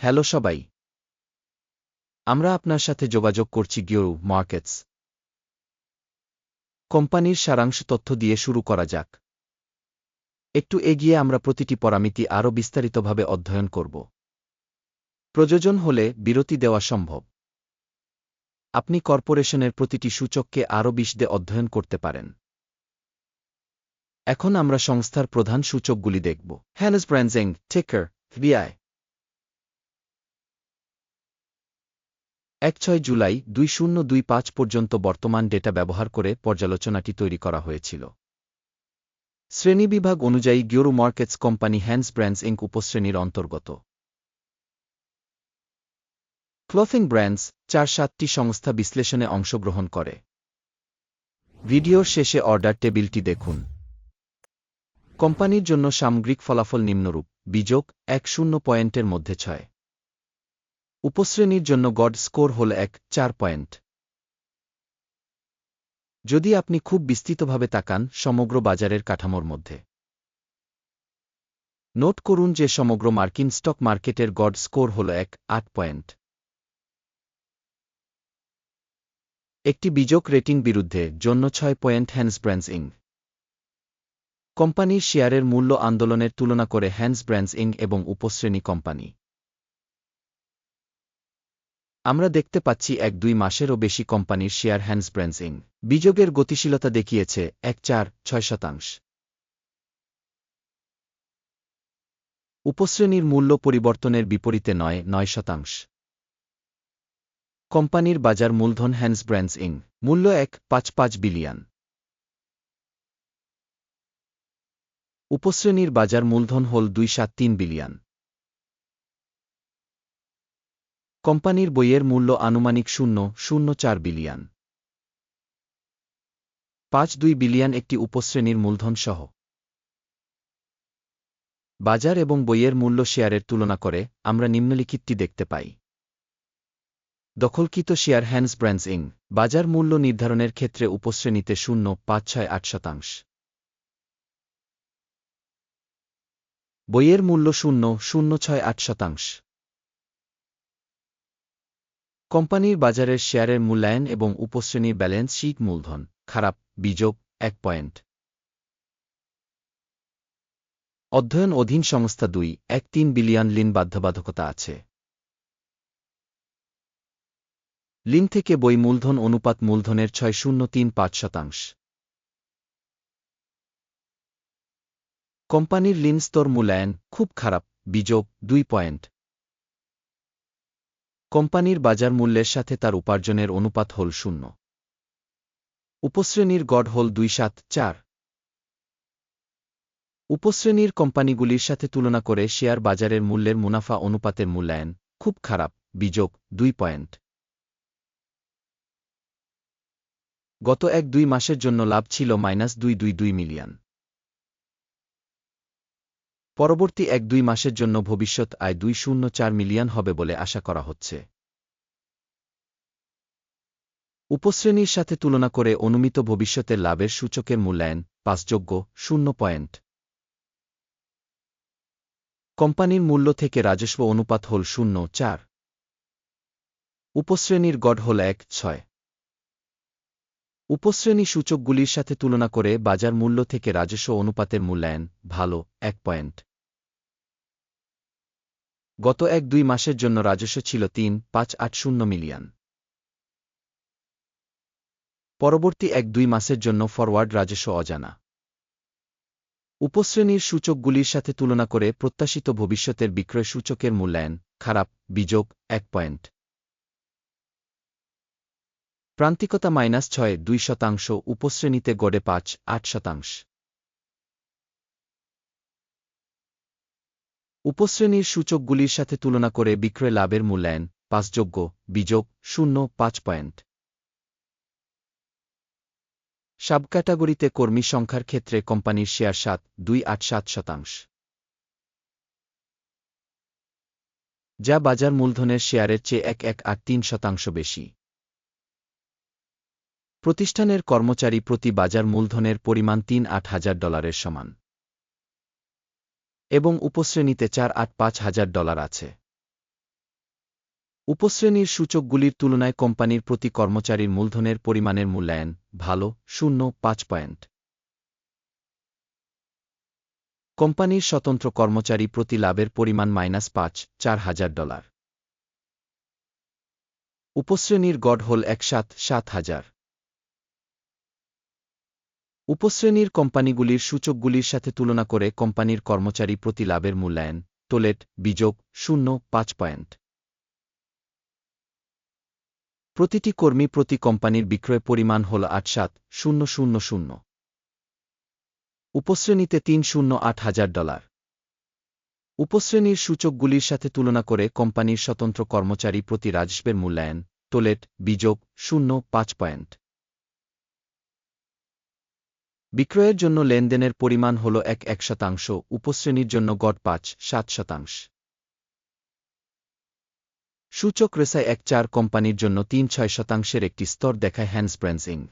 Hello সবাই। আমরা আপনার সাথে যোগাযোগ করছি গিওরু মার্কেটস। কোম্পানির সারাংশ তথ্য দিয়ে শুরু করা যাক। একটু এগিয়ে আমরা প্রতিটি পরামিতি আরও বিস্তারিতভাবে অধ্যয়ন করব। প্রয়োজন হলে বিরতি দেওয়া সম্ভব। আপনি কর্পোরেশনের প্রতিটি সূচককে আরও বিশদে অধ্যয়ন করতে পারেন। এখন আমরা সংস্থার প্রধান সূচকগুলি দেখব। হ্যানস ব্র্যান্ডিং টেকার বিআই এক ছয় জুলাই দুই শূন্য দুই পাঁচ পর্যন্ত বর্তমান ডেটা ব্যবহার করে পর্যালোচনাটি তৈরি করা হয়েছিল। শ্রেণীবিভাগ অনুযায়ী গিওরু markets company Hanes brands Inc উপশ্রেণীর অন্তর্গত। ক্লথিং ব্র্যান্ডস চার সাতটি সংস্থা বিশ্লেষণে অংশগ্রহণ করে। ভিডিওর শেষে অর্ডার টেবিলটি দেখুন। কোম্পানির জন্য সামগ্রিক ফলাফল নিম্নরূপ, বিযোগ এক শূন্য পয়েন্টের মধ্যে ছয়। উপশ্রেণীর জন্য গড স্কোর হল এক, চার পয়েন্ট। যদি আপনি খুব বিস্তৃতভাবে তাকান সমগ্র বাজারের কাঠামোর মধ্যে। নোট করুন যে সমগ্র মার্কিন স্টক মার্কেটের গড স্কোর হল এক, আট পয়েন্ট। একটি বিযোগ রেটিং বিরুদ্ধে জন্য ছয় পয়েন্ট হ্যান্স ব্র্যান্ডস ইং। কোম্পানির শেয়ারের মূল্য আন্দোলনের তুলনা করে হ্যান্স ব্র্যান্ডস ইং এবং উপশ্রেণী কোম্পানি। আমরা দেখতে পাচ্ছি এক দুই মাসেরও বেশি কোম্পানির শেয়ার ইং বিযোগের গতিশীলতা দেখিয়েছে এক চার ছয় শতাংশ। উপশ্রেণীর মূল্য পরিবর্তনের বিপরীতে নয় নয় শতাংশ। কোম্পানির বাজার মূলধন হ্যান্স ব্র্যান্ডস ইং মূল্য এক, পাঁচ পাঁচ বিলিয়ন। উপশ্রেণীর বাজার মূলধন হল দুই সাত তিন বিলিয়ন। কোম্পানির বইয়ের মূল্য আনুমানিক শূন্য শূন্য চার বিলিয়ন। পাঁচ দুই বিলিয়ন একটি উপশ্রেণীর মূলধন সহ বাজার এবং বইয়ের মূল্য শেয়ারের তুলনা করে আমরা নিম্নলিখিতটি দেখতে পাই। দখলকৃত শেয়ার হ্যান্ডস ব্র্যান্ডস ইং বাজার মূল্য নির্ধারণের ক্ষেত্রে উপশ্রেণীতে শূন্য, পাঁচ ছয় আট শতাংশ। বইয়ের মূল্য শূন্য শূন্য ছয় আট শতাংশ। কোম্পানির বাজারের শেয়ারের মূল্যায়ন এবং উপশ্রেণীর ব্যালেন্স শিট মূলধন, খারাপ বিযোগ এক পয়েন্ট। অধ্যয়ন অধীন সংস্থা দুই, এক তিন বিলিয়ন লিন বাধ্যবাধকতা আছে। লিন থেকে বই মূলধন অনুপাত মূলধনের ছয় শূন্য তিন পাঁচ শতাংশ। কোম্পানির লিন স্তর মূল্যায়ন খুব খারাপ বিযোগ দুই পয়েন্ট। কোম্পানির বাজার মূল্যের সাথে তার উপার্জনের অনুপাত হল শূন্য। উপশ্রেণীর গড় হল দুই সাত চার। উপশ্রেণীর কোম্পানিগুলির সাথে তুলনা করে শেয়ার বাজারের মূল্যের মুনাফা অনুপাতের মূল্যায়ন খুব খারাপ, বিযোগ দুই পয়েন্ট। গত এক দুই মাসের জন্য লাভ ছিল মাইনাস দুই দুই দুই মিলিয়ন। পরবর্তী এক দুই মাসের জন্য ভবিষ্যৎ আয় দুই শূন্য চার মিলিয়ন হবে বলে আশা করা হচ্ছে। উপশ্রেণীর সাথে তুলনা করে অনুমিত ভবিষ্যতের লাভের সূচকের মূল্যায়ন পাসযোগ্য শূন্য পয়েন্ট। কোম্পানির মূল্য থেকে রাজস্ব অনুপাত হল শূন্য চার। উপশ্রেণীর গড় হল এক ছয়। উপশ্রেণী সূচকগুলির সাথে তুলনা করে বাজার মূল্য থেকে রাজস্ব অনুপাতের মূল্যায়ন ভালো এক পয়েন্ট। গত এক দুই মাসের জন্য রাজস্ব ছিল তিন, পাঁচ, আট, শূন্য মিলিয়ন। পরবর্তী এক দুই মাসের জন্য ফরওয়ার্ড রাজস্ব অজানা। উপশ্রেণীর সূচকগুলির সাথে তুলনা করে প্রত্যাশিত ভবিষ্যতের বিক্রয় সূচকের মূল্যায়ন, খারাপ বিযোগ এক পয়েন্ট। প্রান্তিকতা মাইনাস ছয়, দুই শতাংশ, উপশ্রেণীতে গড়ে পাঁচ, আট শতাংশ। উপশ্রেণীর সূচকগুলির সাথে তুলনা করে বিক্রয় লাভের মূল্যায়ন পাঁচযোগ্য বিযোগ, শূন্য, পাঁচ পয়েন্ট। সাব ক্যাটাগরিতে কর্মী সংখ্যার ক্ষেত্রে কোম্পানির শেয়ার সাত, দুই আট সাত শতাংশ। যা বাজার মূলধনের শেয়ারের চেয়ে এক এক আট তিন শতাংশ বেশি। প্রতিষ্ঠানের কর্মচারী প্রতি বাজার মূলধনের পরিমাণ তিন আট হাজার ডলারের সমান। এবং উপশ্রেণীতে চার আট পাঁচ হাজার ডলার আছে। উপশ্রেণীর সূচকগুলির তুলনায় কোম্পানির প্রতি কর্মচারীর মূলধনের পরিমাণের মূল্যায়ন ভালো, শূন্য, পাঁচ পয়েন্ট। কোম্পানির স্বতন্ত্র কর্মচারী প্রতি লাভের পরিমাণ মাইনাস পাঁচ, চার হাজার ডলার। উপশ্রেণীর গড় হল এক সাত সাত হাজার। উপশ্রেণীর কোম্পানিগুলির সূচকগুলির সাথে তুলনা করে কোম্পানির কর্মচারী প্রতি লাভের মূল্যায়ন টোলেট বিযোগ, শূন্য, পাঁচ পয়েন্ট। প্রতিটি কর্মী প্রতি কোম্পানির বিক্রয় পরিমাণ হল আট সাত, শূন্য শূন্য শূন্য। উপশ্রেণীতে তিন, শূন্য, আট হাজার ডলার। উপশ্রেণীর সূচকগুলির সাথে তুলনা করে কোম্পানির স্বতন্ত্র কর্মচারী প্রতি রাজস্বের মূল্যায়ন টোলেট বিযোগ, শূন্য, পাঁচ পয়েন্ট। বিক্রয়ের জন্য লেনদেনের পরিমাণ হল এক এক শতাংশ, উপশ্রেণীর জন্য গড় পাঁচ, সাত শতাংশ। সূচক রেসায় এক চার কোম্পানির জন্য তিন ছয় শতাংশের একটি স্তর দেখায় হ্যান্সব্র্যান্সিং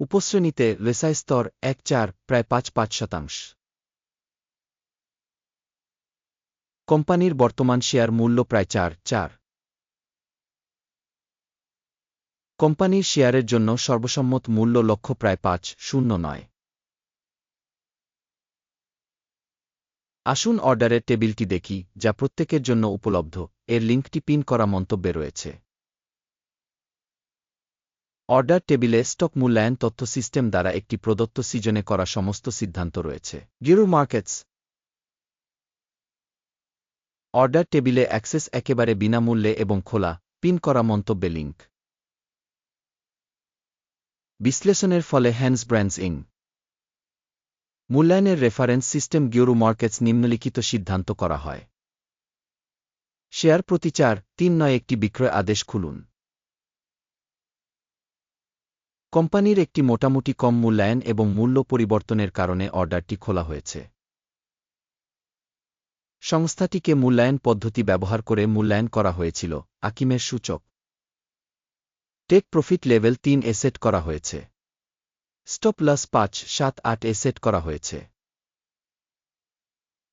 উপশ্রেণীতে রেসায় স্তর এক চার, প্রায় পাঁচ পাঁচ শতাংশ। কোম্পানির বর্তমান শেয়ার মূল্য প্রায় চার চার। কোম্পানির শেয়ারের জন্য সর্বসম্মত মূল্য লক্ষ্য প্রায় পাঁচ, শূন্য নয়। আসুন অর্ডারের টেবিলটি দেখি, যা প্রত্যেকের জন্য উপলব্ধ। এর লিঙ্কটি পিন করা মন্তব্যে রয়েছে। অর্ডার টেবিলে স্টক মূল্যায়ন তথ্য সিস্টেম দ্বারা একটি প্রদত্ত সিজনে করা সমস্ত সিদ্ধান্ত রয়েছে। গিরু মার্কেটস। অর্ডার টেবিলে অ্যাক্সেস একেবারে বিনামূল্যে এবং খোলা, পিন করা মন্তব্যে লিঙ্ক। বিশ্লেষণের ফলে হ্যান্স ব্র্যান্ডস ইং মূল্যায়নের রেফারেন্স সিস্টেম গিউরু মার্কেটস নিম্নলিখিত সিদ্ধান্ত করা হয়। শেয়ার প্রতি চার তিন নয় একটি বিক্রয় আদেশ খুলুন। কোম্পানির একটি মোটামুটি কম মূল্যায়ন এবং মূল্য পরিবর্তনের কারণে অর্ডারটি খোলা হয়েছে। সংস্থাটিকে মূল্যায়ন পদ্ধতি ব্যবহার করে মূল্যায়ন করা হয়েছিল, আকিমের সূচক। টেক প্রফিট লেভেল তিন এ সেট করা হয়েছে। স্টপ লস পাঁচ, সাত, আট এ সেট করা হয়েছে।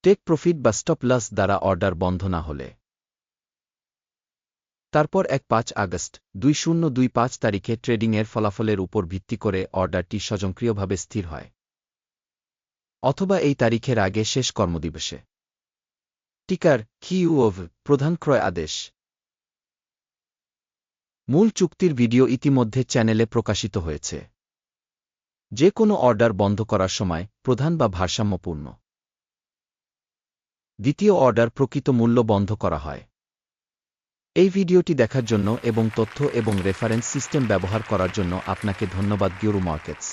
টেক প্রফিট বা স্টপ লস দ্বারা অর্ডার বন্ধ না হলে। তারপর এক পাঁচ আগস্ট, দুই শূন্য, দুই পাঁচ তারিখে ট্রেডিংয়ের ফলাফলের উপর ভিত্তি করে অর্ডারটি স্বয়ংক্রিয়ভাবে স্থির হয়। অথবা এই তারিখের আগে শেষ কর্মদিবসে। টিকার কিউওভ প্রধান ক্রয় আদেশ। মূল চুক্তির ভিডিও ইতিমধ্যে চ্যানেলে প্রকাশিত হয়েছে। যে কোনো অর্ডার বন্ধ করার সময় প্রধান বা ভারসাম্যপূর্ণ। দ্বিতীয় অর্ডার প্রকৃত মূল্য বন্ধ করা হয়। এই ভিডিওটি দেখার জন্য এবং তথ্য এবং রেফারেন্স সিস্টেম ব্যবহার করার জন্য আপনাকে ধন্যবাদ গিউরু মার্কেটস।